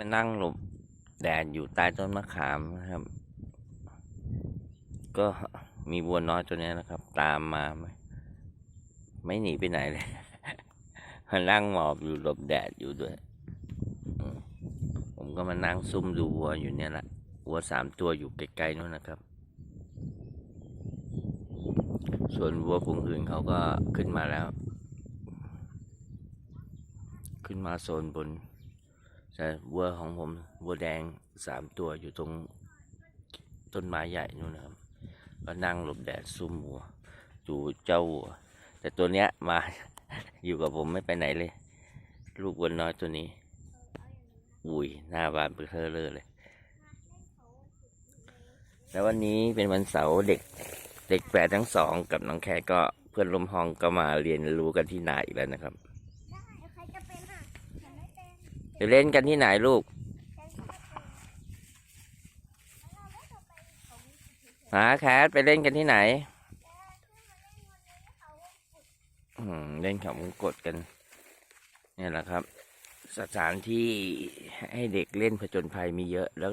มานั่งหลบแดดอยู่ใต้ต้นมะขามนะครับ ก็มีวัวน้อยตัวนี้นะครับ ตามมาไม่ไม่หนีไปไหนเลยมานั่งหมอบอยู่หลบแดดอยู่ด้วย ผมก็มานั่งซุ่มดูวัวอยู่เนี่ยแหละวัวสามตัวอยู่ไกลๆนู้นนะครับ ส่วนวัวฝูงอื่นเขาก็ขึ้นมาแล้ว ขึ้นมาโซนบน แต่วัวของผมวัวแดงสามตัวอยู่ตรงต้นไม้ใหญ่นู่นนะครับ ก็นั่งหลบแดดซุ่มวัวดูเจ้าวัวแต่ตัวเนี้ยมา อยู่กับผมไม่ไปไหนเลย ลูกวัวน้อยตัวนี้ อุ้ยหน้าบานเบลอเลยเลย แล้ววันนี้เป็นวันเสาร์เด็กเด็กแฝดทั้งสองกับน้องแคก็เพื่อนร่วมห้องก็มาเรียนรู้กันที่นาอีกแล้วนะครับ ได้ใครจะเป็นอะฉันไม่เป็น ไปเล่นกันที่ไหนลูก หาแคทไปเล่นกันที่ไหนเล่นวันนี้เขาฝึกอืมเล่นเขาวงกดกันนี่แหละครับ สถานที่ให้เด็กเล่นผจญภัยมีเยอะแล้ว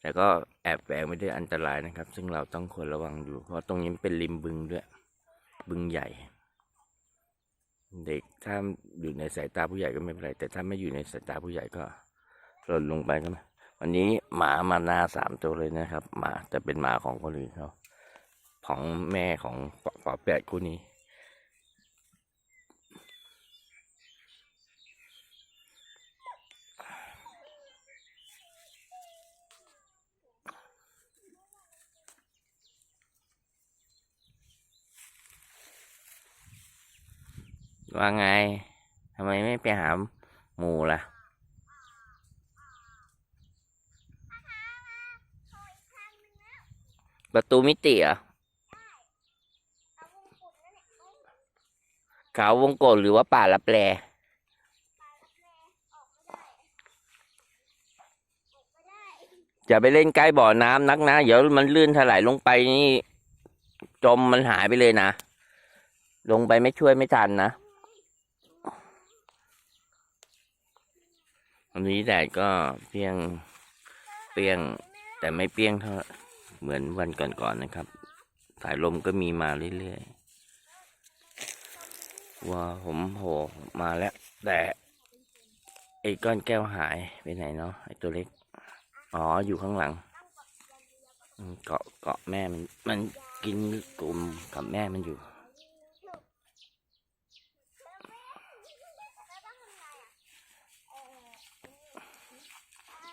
แต่ก็แอบแฝงไปด้วยอันตรายนะครับ ซึ่งเราต้องควรระวังอยู่ เพราะตรงนี้เป็นริมบึงด้วย บึงใหญ่ เด็กถ้าอยู่ในสายตาผู้ใหญ่ก็ไม่เป็นไร แต่ถ้าไม่อยู่ในสายตาผู้ใหญ่ก็หล่นลงไปก็ไม่วันนี้หมามาหน้าสามตัวเลยนะครับ หมาแต่เป็นหมาของคนอื่นเขาของแม่ของปอปอแปดคู่นี้ ว่าไงทำไมไม่ไปหาหมูล่ะ ประตูมิติเหรอะเอาวงกุดนั่นแหละเอาเขาวงกลหรือว่าป่าละแปลปลาละแพรออกไม่ได้ออกไม่ได้อย่าไปเล่นใกล้บ่อน้ำนักนะ เดี๋ยวมันลื่นถลายลงไปนี่ จมมันหายไปเลยนะ ลงไปไม่ช่วยไม่ทันนะ วันนี้แดดก็เปรี้ยงเปรี้ยงแต่ไม่เปรี้ยงเท่าเหมือนวันก่อนๆนะครับ สายลมก็มีมาเรื่อยๆว่าผมโผล่มาแล้ว แต่ไอ้ก้อนแก้วหายไปไหนเนาะไอ้ตัวเล็ก อ๋ออยู่ข้างหลังเกาะเกาะแม่มันมันกินกลุ่มกับแม่มันอยู่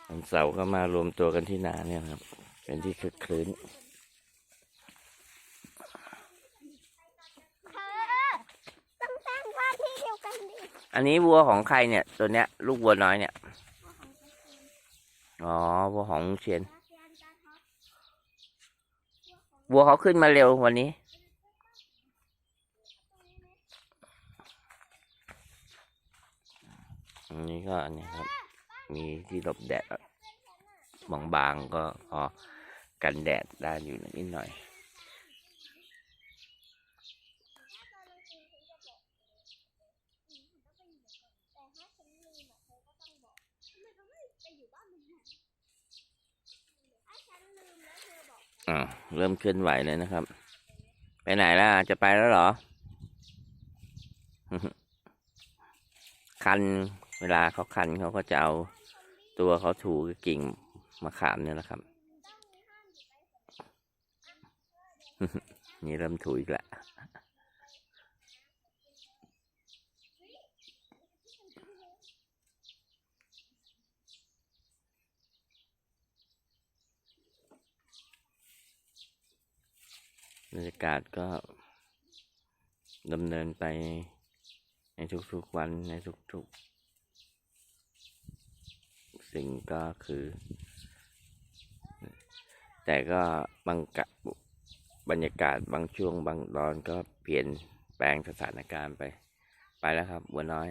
วันเสาร์ก็มารวมตัวกันที่นาเนี่ยครับ เป็นที่คึกคืนอันดิอันนี้วัวของใครเนี่ย ตัวเนี้ย ลูกวัวน้อยเนี่ย อ๋อ วัวของลุงเชียน วัวเขาขึ้นมาเร็ววันนี้ อันนี้ก็อันนี้ครับ มีที่หลบแดดบางๆก็พอกันแดดได้อยู่นิดหน่อย อ่าเริ่มเคลื่อนไหวเลยนะครับ ไปไหนล่ะ จะไปแล้วเหรอ คัน เวลาเขาคันเขาก็จะเอาตัวเขาถูก,กิ่งมะขามเนี่ยแหละครับ นี่เริ่มถูอีกแล้วบรรยากาศก็ดำเนินไปในทุกๆวันในทุกๆ สิ่งก็คือ แต่ก็บางกะบรรยากาศบางช่วงบางตอนก็เปลี่ยนแปลงสถานการณ์ไป ไปแล้วครับบัวน้อย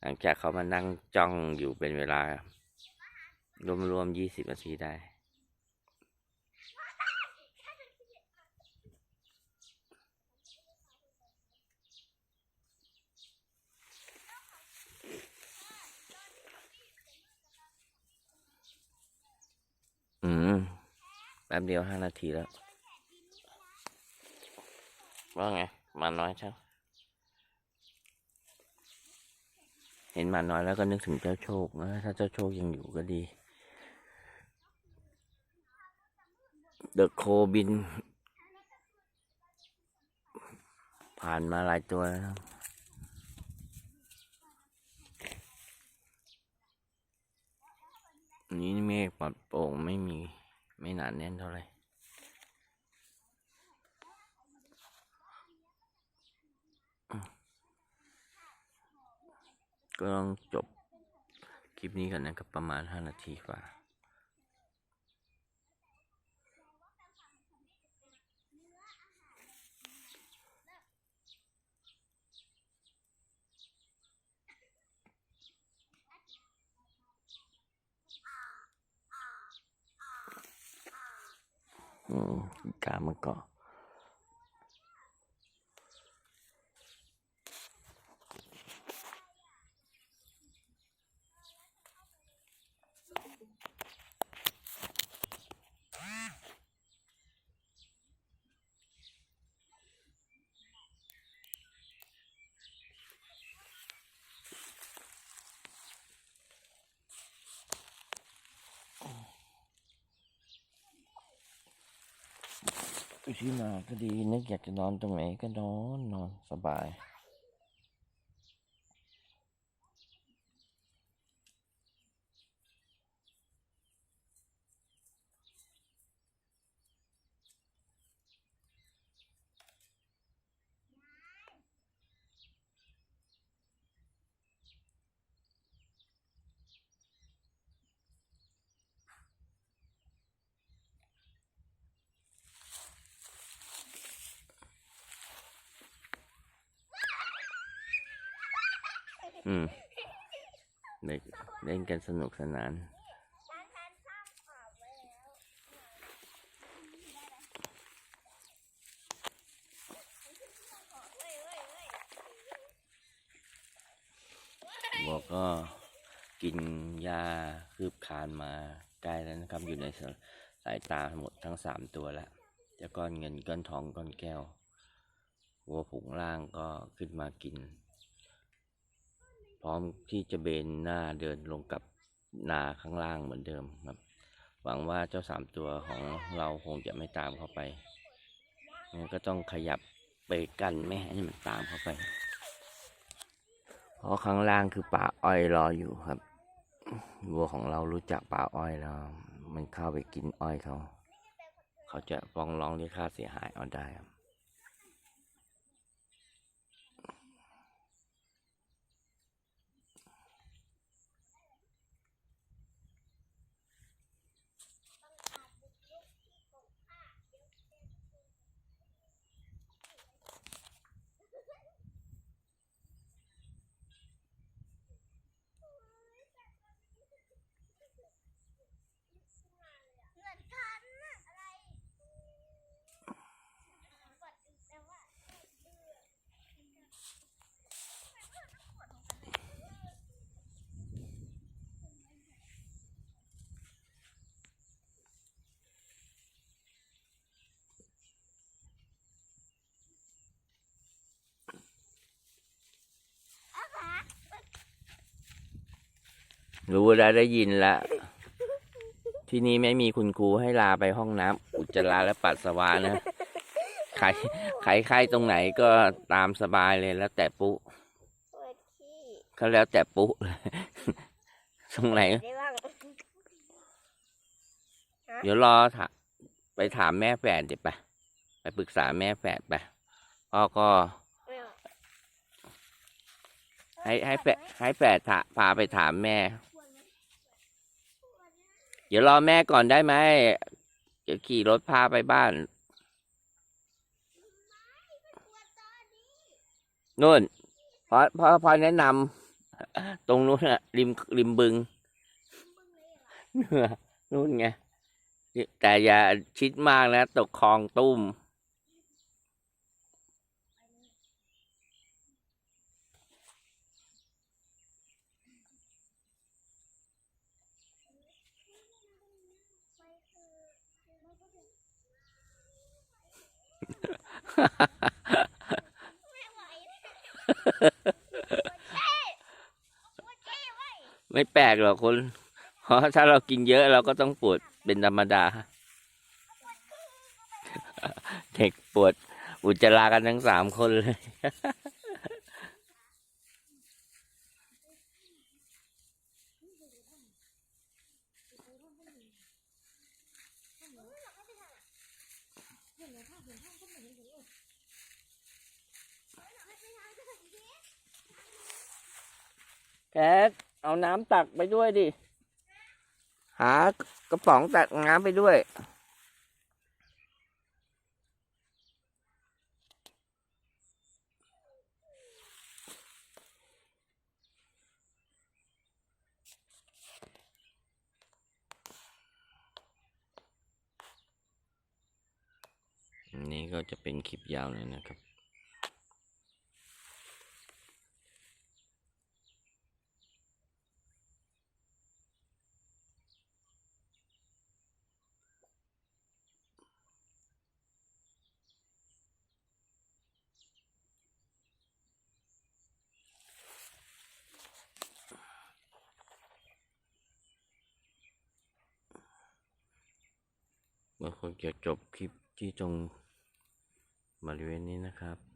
หลังจากเขามานั่งจ้องอยู่เป็นเวลารวมๆยี่สิบนาทีได้ แป๊บเดียวห้านาทีแล้ว ว่าไงมาน้อยช่าเห็นมาน้อยแล้วก็นึกถึงเจ้าโชคนะถ้าเจ้าโชคยังอยู่ก็ดี เดอะโคบิน ผ่านมาหลายตัวแล้วนี้เมฆปลอดโป่งไม่มี ไม่หนาแน่นเท่าไหร่ก็ต้องจบคลิปนี้กันนะครับประมาณห้านาทีกว่า อืมกา ที่มาก็ดีนึกอยากจะนอนตรงไหนก็นอนนอนสบาย อืมเด็กเล่นกันสนุกสนานร้านฉันสร้างขอบไว้แล้วเว้ยเว้ยเว้ยวัวก็กินหญ้าคืบคานมาใกล้แล้วนะครับ อยู่ในสสายตาหมดทั้งสามตัวแล้วจะก้อนเงินก้อนทองก้อนแก้ววัวผงล่างก็ขึ้นมากิน พร้อมที่จะเบนหน้าเดินลงกับนาข้างล่างเหมือนเดิมครับ หวังว่าเจ้าสามตัวของเราคงจะไม่ตามเข้าไปงั้นก็ต้องขยับไปกันไม่ให้มันตามเข้าไป เพราะข้างล่างคือป่าอ้อยรออยู่ครับวัวของเรารู้จักป่าอ้อยแล้ว มันเข้าไปกินอ้อยเขา เขาจะฟ้องร้องเรียกค่าเสียหายเอาได้ครับ เหมือนกันน่ะอะไรกดแปลว่าอาหา รู้แล้วได้ยินแล้วที่นี่ไม่มีคุณครูให้ลาไปห้องน้ำอุจจาระและปัสสาวะนะใครใครใครตรงไหนก็ตามสบายเลยแล้วแต่ปุ๊ปวดขี้ก็แล้วแต่ปุ๊ตรงไหนได้บ้างเดี๋ยวรอถามไปถามแม่แฝดเดี๋ยวไปไปปรึกษาแม่แฝดไปพ่อก็ไม่เอาให้ให้แฝดให้แฝดถาพาไปถามแม่ เดี๋ยวรอแม่ก่อนได้ไหมเดี๋ยวขี่รถพาไปบ้านนู่นเพราะเพราะเพราะแนะนำตรงนู้นอะริมริมบึงเนื้อนู่นไงแต่อย่าชิดมากนะ ตกคลองตุ้ม ไม่คือไม่พูดถึง ไม่แปลกหรอกคนเพราะถ้าเรากินเยอะเราก็ต้องปวดเป็นธรรมดา เด็กปวดอุจจาระกันทั้งสามคนเลย แคทเอาน้ำตักไปด้วยดิ หากระป๋องตักน้ำไปด้วย อันนี้ก็จะเป็นคลิปยาวเลยนะครับ ก็คงจะจบคลิปที่ตรงบริเวณนี้นะครับ